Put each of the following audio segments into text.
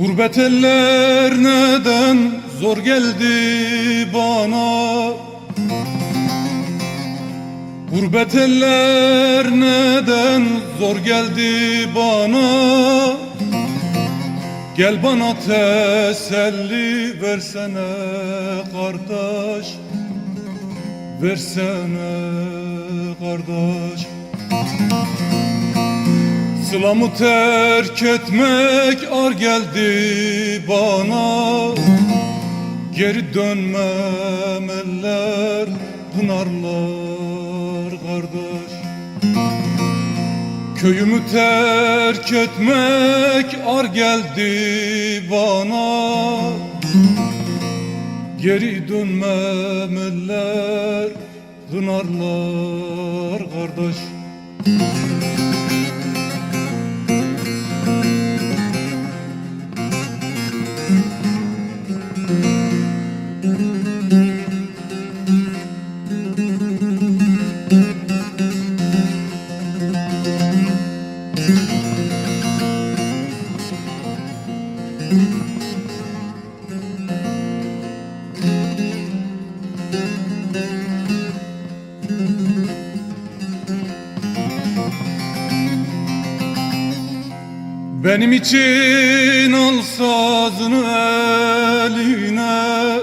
Gurbet eller neden zor geldi bana? Gurbet eller neden zor geldi bana? Gel bana teselli versene kardeş Versene kardeş Sılamı terk etmek ar geldi bana. Geri dönmem eller pınarlar kardeş. Köyümü terk etmek ar geldi bana. Geri dönmem eller pınarlar kardeş Benim için al sazını eline.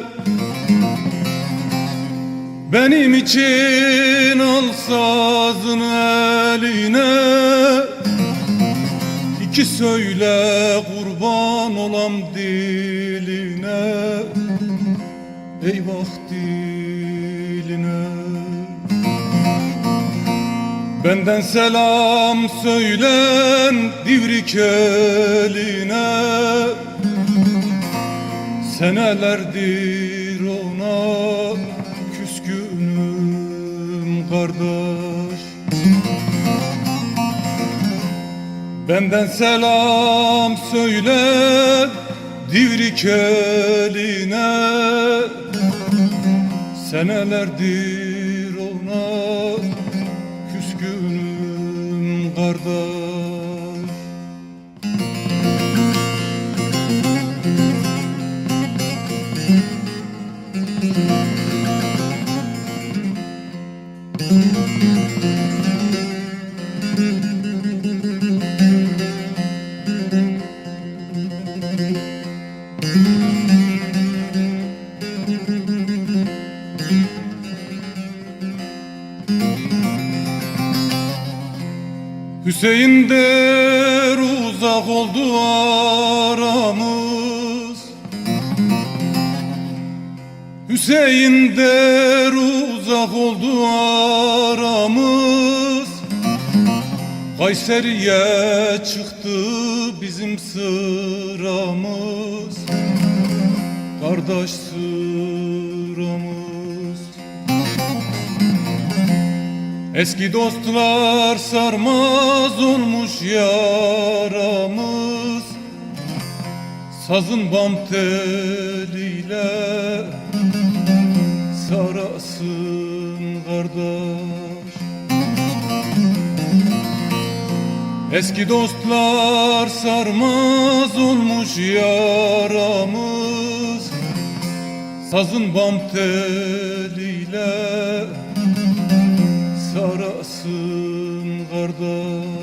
Benim için al sazını eline. İki söyle kurban olam diline. Eyvah diline Benden selam söylen divrik eline. Senelerdir ona küskünüm kardeş. Benden selam söyle divrik eline. Senelerdir küskünüm kardeş Hüseyin der uzak oldu aramız. Hüseyin der uzak oldu aramız. Kayseri'ye çıktı bizim sıramız. Kardeş Eski dostlar sarmaz olmuş yaramız. Sazın bam teliyle sarasın kardeş. Eski dostlar sarmaz olmuş yaramız. Sazın bam teliyle sarasın kardeş